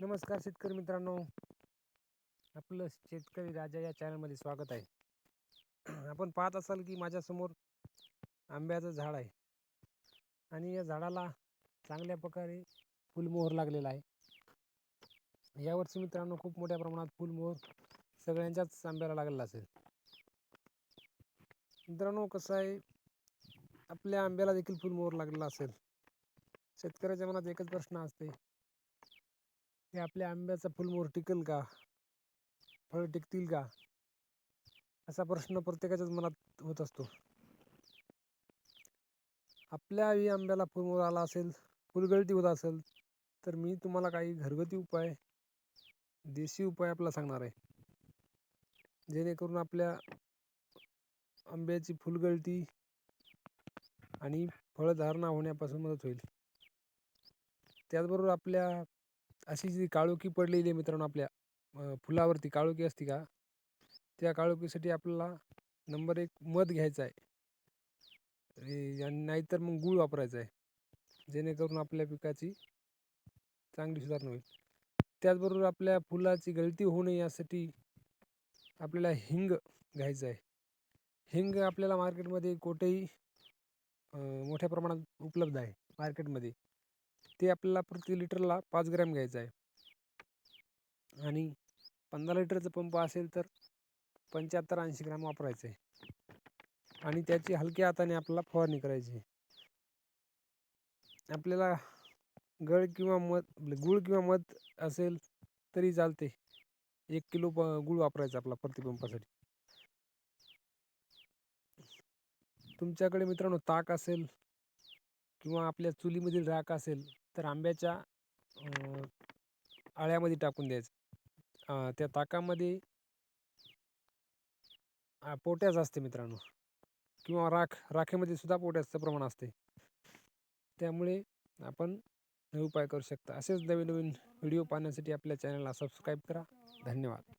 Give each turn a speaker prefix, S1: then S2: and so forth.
S1: नमस्कार शेतकरी मित्रांनो. आपलं शेतकरी राजा या चॅनलमध्ये स्वागत आहे. आपण पाहत असाल की माझ्यासमोर आंब्याचं झाड आहे. आणि या झाडाला चांगल्या प्रकारे फुलमोहर लागलेला आहे. यावर्षी मित्रांनो खूप मोठ्या प्रमाणात फुलमोहर सगळ्यांच्याच आंब्याला लागलेला असेल. मित्रांनो कसं आहे? आपल्या आंब्याला देखील फुलमोहर लागलेला असेल. शेतकऱ्याच्या मनात एकच प्रश्न असते. ते आपल्या आंब्याचा फुलमोर टिकेल का? फळ टिकतील का? असा प्रश्न प्रत्येकाच्याच मनात होत असतो. आपल्याही आंब्याला फुलमोर आला असेल फुलगळती होत असेल तर मी तुम्हाला काही घरगुती उपाय देशी उपाय आपला सांगणार आहे. जेणेकरून आपल्या आंब्याची फुलगळती आणि फळधारणा होण्यापासून मदत होईल. त्याचबरोबर आपल्या अशी जी काळोखी पडलेली आहे मित्रांनो आपल्या फुलावरती काळोखी असते का? त्या काळोखीसाठी आपल्याला नंबर एक मध घ्यायचं आहे. आणि नाहीतर मग गूळ वापरायचा आहे. जेणेकरून आपल्या पिकाची चांगली सुधारणा होईल. त्याचबरोबर आपल्या फुलाची गळती होऊ नये यासाठी आपल्याला हिंग घ्यायचं आहे. हिंग आपल्याला मार्केटमध्ये कुठेही मोठ्या प्रमाणात उपलब्ध आहे मार्केटमध्ये. ते आपल्याला प्रति लिटरला पाच ग्रॅम घ्यायचं आहे. आणि पंधरा लिटरचा पंप असेल तर पंच्याहत्तर ऐंशी ग्रॅम वापरायचं आहे. आणि त्याची हलक्या हाताने आपल्याला फवारणी करायची आहे. आपल्याला गळ किंवा मध गूळ किंवा मध असेल तरी चालते. एक किलो प गूळ वापरायचा आपला प्रतिपंपासाठी तुमच्याकडे मित्रांनो ताक असेल किंवा आपल्या चुलीमधील राख असेल तर आंब्याच्या आळ्यामध्ये टाकून द्यायचं. त्या ताकामध्ये पोट्याच असते मित्रांनो. किंवा राख राखेमध्ये सुद्धा पोट्याचं प्रमाण असते. त्यामुळे आपण हे उपाय करू शकता. असेच नवीन नवीन व्हिडिओ पाहण्यासाठी आपल्या चॅनलला सबस्क्राईब करा. धन्यवाद.